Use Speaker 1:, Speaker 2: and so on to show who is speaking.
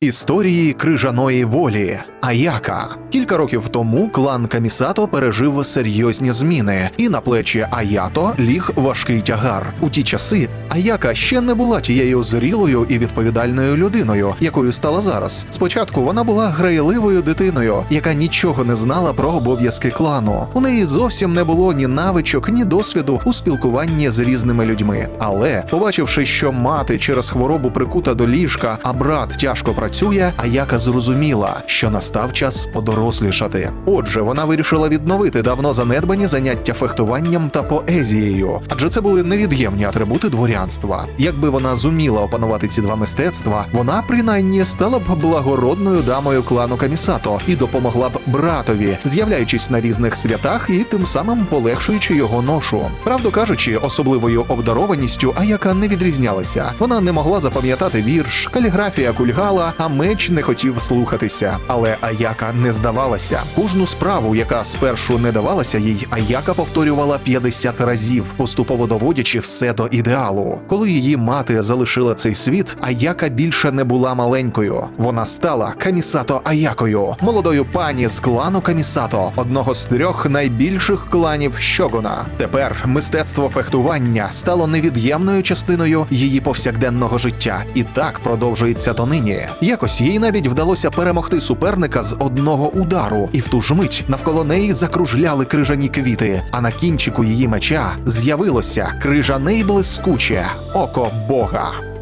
Speaker 1: Історії крижаної волі Аяка кілька років тому клан Камісато пережив серйозні зміни, і на плечі Аято ліг важкий тягар. У ті часи Аяка ще не була тією зрілою і відповідальною людиною, якою стала зараз. Спочатку вона була грайливою дитиною, яка нічого не знала про обов'язки клану. У неї зовсім не було ні навичок, ні досвіду у спілкуванні з різними людьми. Але, побачивши, що мати через хворобу прикута до ліжка, а брат тяжко працює, Аяка зрозуміла, що настав час подорослішати. Отже, вона вирішила відновити давно занедбані заняття фехтуванням та поезією, адже це були невід'ємні атрибути дворянства. Якби вона зуміла опанувати ці два мистецтва, вона принаймні стала б благородною дамою клану Камісато і допомогла б братові, з'являючись на різних святах і тим самим полегшуючи його ношу. Правду кажучи, особливою обдарованістю Аяка не відрізнялася. Вона не могла запам'ятати вірш, каліграфія кульгала, а меч не хотів слухатися. Але Аяка не здавалася. Кожну справу, яка спершу не давалася їй, Аяка повторювала 50 разів, поступово доводячи все до ідеалу. Коли її мати залишила цей світ, Аяка більше не була маленькою. Вона стала Камісато Аякою, молодою пані з клану Камісато, одного з трьох найбільших кланів Щогуна. Тепер мистецтво фехтування стало невід'ємною частиною її повсякденного життя, і так продовжується донині. Якось їй навіть вдалося перемогти суперника з одного удару, і в ту ж мить навколо неї закружляли крижані квіти. А на кінчику її меча з'явилося крижане блискуче око Бога.